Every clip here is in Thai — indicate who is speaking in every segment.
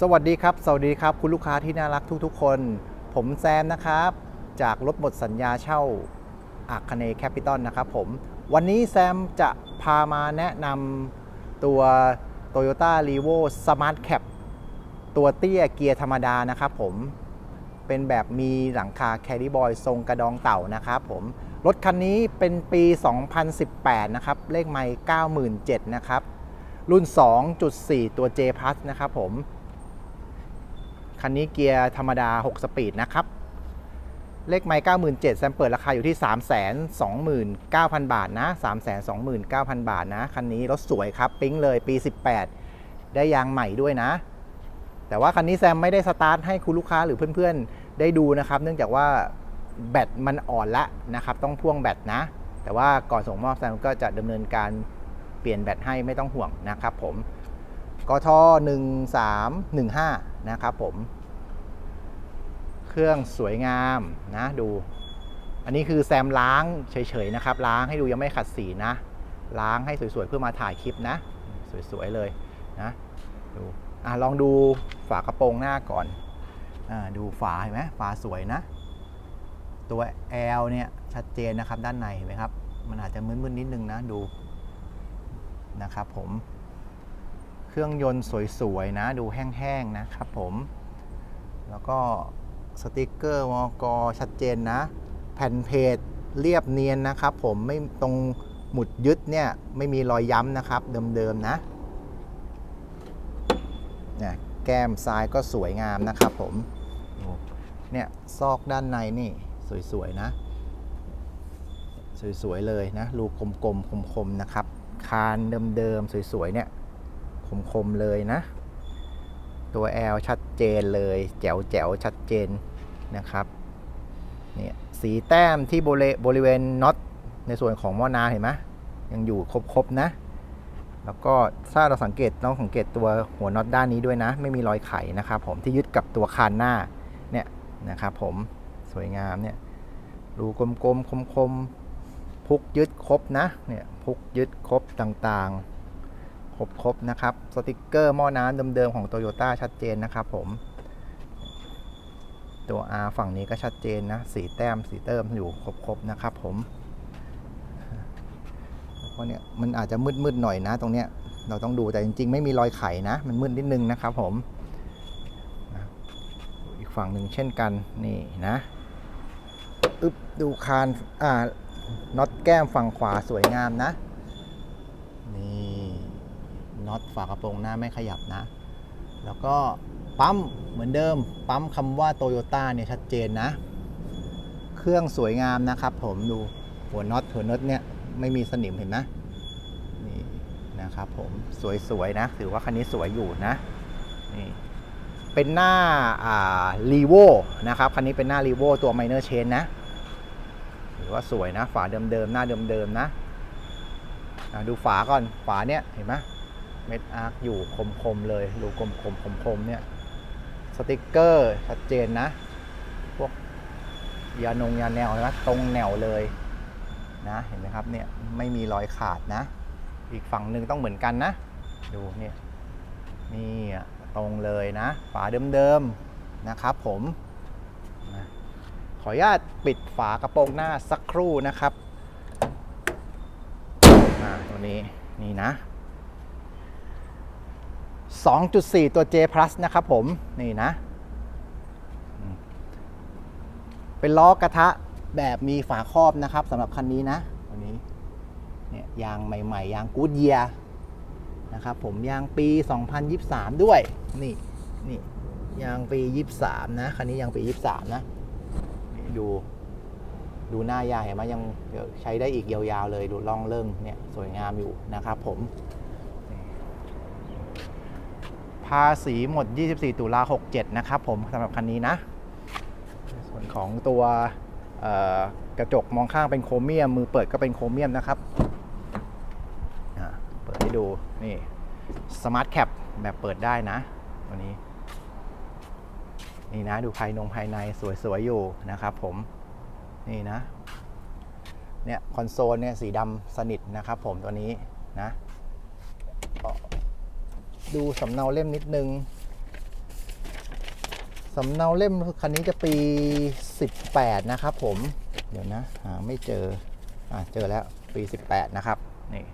Speaker 1: สวัสดีครับ สวัสดีครับ คุณลูกค้าที่น่ารักทุกๆ คน ผมแซมนะครับ จากรถหมดสัญญาเช่าอาคเนแคปิตอลนะครับผม วันนี้แซมจะพามาแนะนำตัว Toyota r e v o Smart Cap ตัวเตี้ยเกียร์ธรรมดานะครับผม เป็นแบบมีหลังคาแคริบอยทรงกระดองเต่านะครับผม รถคันนี้เป็นปี 2018 นะครับ เลขไมล์97นะครับ รุ่น 2.4 ตัว J Plus นะครับผม คันนี้เกียร์ธรรมดา 6 สปีดนะครับ เลขไมล์97,000แซมเปิดราคาอยู่ที่ 329,000 บาทนะ 329,000 บาทนะ คันนี้รถสวยครับ ปิ๊งเลยปี 18 ได้ยางใหม่ด้วยนะ แต่ว่าคันนี้แซมไม่ได้สตาร์ทให้คุณลูกค้าหรือเพื่อนๆ ได้ดูนะครับ เนื่องจากว่าแบตมันอ่อนละนะครับ ต้องพ่วงแบตนะ แต่ว่าก่อนส่งมอบแซมก็จะดำเนินการเปลี่ยนแบตให้ไม่ต้องห่วงนะครับผมกท1315 นะครับผม เครื่องสวยงามนะดู อันนี้คือแซมล้างเฉยๆนะครับ ล้างให้ดูยังไม่ขัดสีนะ ล้างให้สวยๆเพื่อมาถ่ายคลิปนะ สวยๆเลยนะดูอะลองดูฝากระโปรงหน้าก่อนอ่าดูฝาเห็นไหมฝาสวยนะ ตัว L เนี่ยชัดเจนนะครับด้านในเห็นไหมครับ มันอาจจะมึนๆนิดนึงนะดูนะครับผมเครื่องยนต์สวยๆนะ ดูแห้งๆนะครับผม แล้วก็ สติกเกอร์มกชัดเจนนะ แผ่นเพจเรียบเนียนนะครับ ผมไม่ตรงหมุดยึดเนี่ยไม่มีรอยย้ำนะครับ เดิมๆนะเนี่ยแก้มซ้ายก็สวยงามนะครับผมเนี่ยซอกด้านในนี่สวยๆนะ สวยๆเลยนะรูกลมๆคมๆนะครับ คานเดิมๆสวยๆเนี่ยคมๆเลยนะ ตัว L ชัดเจนเลย แจ๋วแจ๋วชัดเจนนะครับเนี่ยสีแต้มที่บริบรเวณน็อตในส่วนของหม้อนาเห็นไหมยังอยู่ครบๆนะ แล้วก็ถ้าเราสังเกตต้องสังเกตตัวหัวน็อตด้านนี้ด้วยนะ ไม่มีรอยไขนะครับผมที่ยึดกับตัวคานหน้าเนี่ยนะครับผมสวยงามเนี่ยรูกลมๆคมๆพุกยึดครบนะเนี่ยพุกยึดครบต่างๆ ครบๆนะครับ สติกเกอร์หม้อน้ำเดิมๆ ของ Toyota ชัดเจนนะครับผม ตัว R ฝั่งนี้ก็ชัดเจนนะ สีแต้มสีเติมอยู่ครบๆนะครับผมเพราะเนี่ยมันอาจจะมืดๆหน่อยนะ ตรงเนี้ยเราต้องดูแต่จริงๆ ไม่มีรอยไขนะ มันมืดนิดนึงนะครับผม อีกฝั่งหนึ่งเช่นกันนี่นะอึบดูคานอ่าน็อตแก้มฝั่งขวาสวยงามนะ น็อตฝากระโปรงหน้าไม่ขยับนะ แล้วก็ปั๊มเหมือนเดิม ปั๊มคำว่าโตโยต้าเนี่ยชัดเจนนะ เครื่องสวยงามนะครับ ผมดูหัวน็อตหัวน็อตเนี่ยไม่มีสนิมเห็นไหมนี่นะครับผมสวยๆนะ ถือว่าคันนี้สวยอยู่นะนี่เป็นหน้าอ่ารีโวนะครับ คันนี้เป็นหน้ารีโวตัว minor chain นะถือว่าสวยนะ ฝาเดิมๆหน้าเดิมๆนะดูฝาก่อนฝาเนี่ยเห็นไหม เม็ดอาร์คอยู่คมๆเลยดูกลมๆคมๆเนี่ยสติกเกอร์ชัดเจนนะ พวกยานงยาแนวนะตรงแนวเลยนะเห็นไหมครับเนี่ยไม่มีรอยขาดนะ อีกฝั่งหนึ่งต้องเหมือนกันนะ ดูเนี่ยนี่อะตรงเลยนะฝาเดิมๆนะครับผมขออนุญาตปิดฝากระโปรงหน้าสักครู่นะครับ อ่าตัวนี้นี่นะ 2.4 ตัว J Plus นะครับผม นี่นะ เป็นล้อกระทะแบบมีฝาครอบนะครับสำหรับคันนี้นะตัวนี้เนี่ยยางใหม่ ๆ ยางกูดเยียนะครับผมยางปี 2023 ด้วย นี่นี่ยางปี 23 นะคันนี้ยางปี 23 นะ ดูดูหน้ายางเห็นไหมยังใช้ได้อีกยาวๆเลยดูล่องเริ่งเนี่ยสวยงามอยู่นะครับผม ภาษีหมด 24 ตุลา67 นะครับผมสำหรับคันนี้นะ ส่วนของตัวกระจกมองข้างเป็นโครเมียม มือเปิดก็เป็นโครเมียมนะครับเปิดให้ดูนี่สมาร์ทแคปแบบเปิดได้นะตัวนี้ นี่นะดูภายนงภายในสวยๆอยู่นะครับผมนี่นะเนี่ยคอนโซลเนี่ยสีดำสนิทนะครับผมตัวนี้นะ ดูสำเนาเล่มนิดนึงสำเนาเล่มคันนี้จะปี 18 นะครับผม เดี๋ยวนะหาไม่เจอ อ่าเจอแล้วปี 18 นะครับ นี่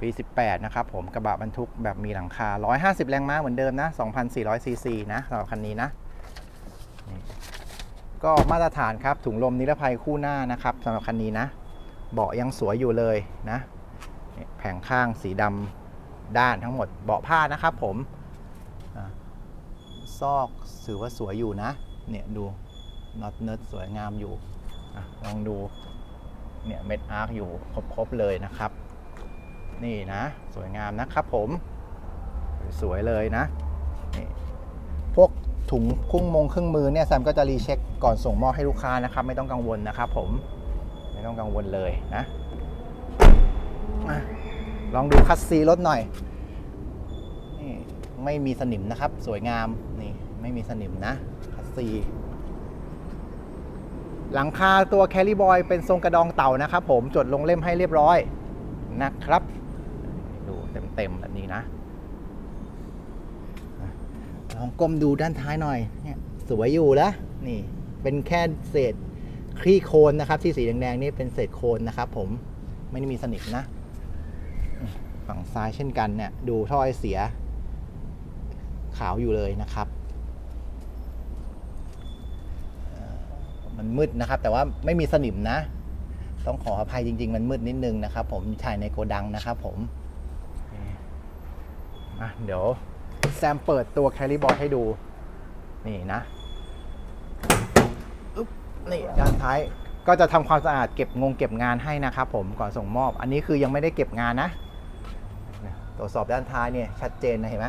Speaker 1: ปี 18 นะครับผมกระบะบรรทุกแบบมีหลังคา 150 แรงม้าเหมือนเดิมนะ 2,400 ซีซีนะสำหรับคันนี้นะนก็มาตรฐานครับ ถุงลมนิรภัยคู่หน้านะครับสำหรับคันนี้นะ เบาะยังสวยอยู่เลยนะ แผงข้างสีดำ ด้านทั้งหมดเบาะผ้านะครับผมซอกถือว่าสวยอยู่นะ เนี่ยดูน็อตเนิร์ดสวยงามอยู่อลองดูเนี่ยเม็ดอาร์คอยู่ครบๆเลยนะครับ นี่นะ สวยงามนะครับผม สวยเลยนะนี่พวกถุงคุ้งมงเครื่องมือเนี่ยแซมก็จะรีเช็คก่อนส่งมอบให้ลูกค้านะครับ ไม่ต้องกังวลนะครับผมไม่ต้องกังวลเลยนะะ ลองดูคัสซีรถหน่อยนี่ไม่มีสนิมนะครับ สวยงามนี่ไม่มีสนิมนะคัสซีหลังคาตัวแคลิบอยเป็นทรงกระดองเต่านะครับผมจดลงเล่มให้เรียบร้อยนะครับ ดูเต็มๆแบบนี้นะลองก้มดูด้านท้ายหน่อยเนี่ยสวยอยู่ล้วนี่ เป็นแค่เศษคลี่โคลนนะครับ ที่สีแดงๆนี่เป็นเศษโคลนนะครับผมไม่ได้มีสนิมนะ ฝั่งซ้ายเช่นกันเนี่ยดูท่อไอเสีย ขาวอยู่เลยนะครับ มันมืดนะครับ แต่ว่าไม่มีสนิมนะ ต้องขออภัยจริง ๆ มันมืดนิดนึงนะครับ ผมถ่ายในโกดังนะครับผมอะเดี๋ยวแซมเปิดตัวแคลิบอร์ดให้ดู นี่นะอึ๊บนี่ด้านท้ายก็จะทำความสะอาดเก็บงงเก็บงานให้นะครับผมก่อนส่งมอบ อันนี้คือยังไม่ได้เก็บงานนะ ตรวจสอบด้านท้ายเนี่ยชัดเจนนะเห็นไหม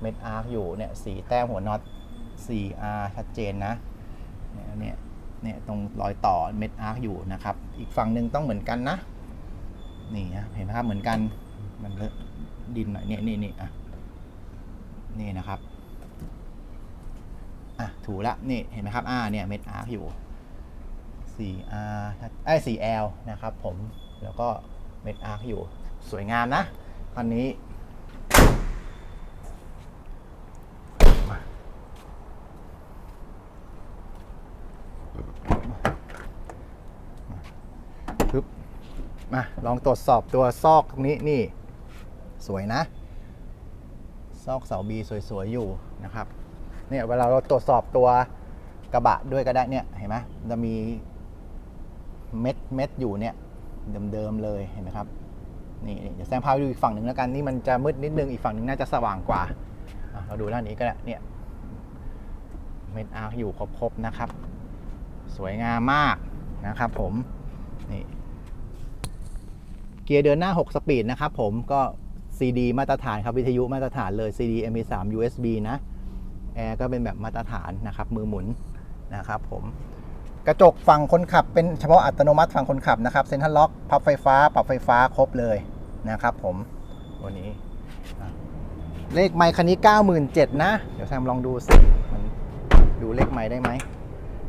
Speaker 1: เม็ดอาร์คอยู่เนี่ยสีแต้มหัวน็อต 4R ชัดเจนนะเนี่ยเนี่ยเนี่ยตรงรอยต่อเม็ดอาร์คอยู่นะครับ อีกฝั่งหนึ่งต้องเหมือนกันนะ นี่นะเห็นไหมครับเหมือนกันมันเลอะดินหน่อยเนี่ยนี่นี่อะนี่นะครับอะถูละนี่เห็นไหมครับอ่าเนี่ยเม็ดอาร์คอยู่ 4R ไอ้ 4L นะครับผมแล้วก็เม็ดอาร์คอยู่สวยงามนะ คันนี้ ปึ๊บ มา ลองตรวจสอบตัวซอกตรงนี้นี่ สวยนะ ซอกเสาบีสวย ๆ อยู่นะครับ เนี่ยเวลาเราตรวจสอบตัวกระบะด้วยก็ได้เนี่ย เห็นไหมจะมีเม็ดเม็ดอยู่เนี่ย เดิม ๆ เลย เห็นไหมครับ นี่เดี๋ยวแซมพาไปดูอีกฝั่งหนึ่งแล้วกันนี่มันจะมืดนิดนึงอีกฝั่งหนึ่งน่าจะสว่างกว่าเราดูด้านนี้ก็ได้เนี่ยเม็ดอาร์อยู่ครบๆนะครับ สวยงามมากนะครับผมนี่เกียร์เดินหน้า 6 สปีดนะครับผมก็ CD มาตรฐานครับวิทยุมาตรฐานเลย CD MP3 USB นะแอร์ก็เป็นแบบมาตรฐานนะครับมือหมุนนะครับผมกระจกฝั่งคนขับเป็นเฉพาะอัตโนมัติฝั่งคนขับนะครับเซ็นทรัลล็อกพับไฟฟ้า ปรับไฟฟ้าครบเลย นะครับผมวันนี้ เลขไมค์คันนี้ 97,000นะ เดี๋ยวแซมลองดูสิมันดูเลขไมค์ได้ไหม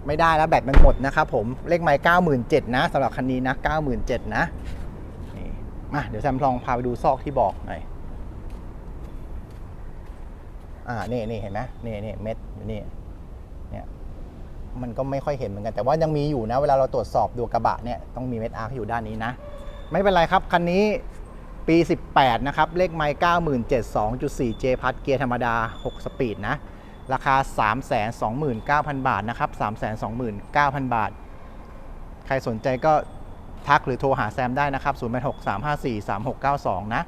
Speaker 1: ไม่ได้แล้วแบตมันหมดนะครับผมเลขไมค์97,000นะสำหรับคันนี้นะ97,000นะนี่มาเดี๋ยวแซมลองพาไปดูซอกที่บอกหน่อยอ่านี่นี่เห็นไหมนี่นี่เม็ดอยู่นี่เนี่ยมันก็ไม่ค่อยเห็นเหมือนกัน แต่ว่ายังมีอยู่นะ เวลาเราตรวจสอบดูกระบะเนี่ยต้องมีเม็ดอาร์คอยู่ด้านนี้นะ ไม่เป็นไรครับ คันนี้ ปี 18 นะครับ เลขไมค์97.2.4 J พัดเกียร์ธรรมดา 6 สปีดนะ ราคา 329,000 บาทนะครับ 329,000 บาท ใครสนใจก็ทักหรือโทรหาแซมได้นะครับ 0863543692 นะ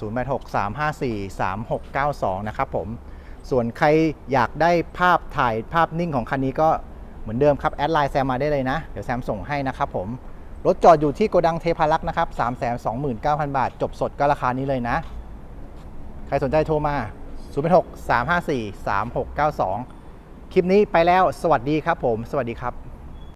Speaker 1: 0863543692 นะครับผม ส่วนใครอยากได้ภาพถ่ายภาพนิ่งของคันนี้ก็เหมือนเดิมครับ แอดไลน์แซมมาได้เลยนะ เดี๋ยวแซมส่งให้นะครับผม รถจอดอยู่ที่โกดังเทพารักษ์นะครับ 329,000 บาท จบสดก็ราคานี้เลยนะ ใครสนใจโทรมา0 6 3 5 4 3 6 9 2 คลิปนี้ไปแล้ว สวัสดีครับผม สวัสดีครับ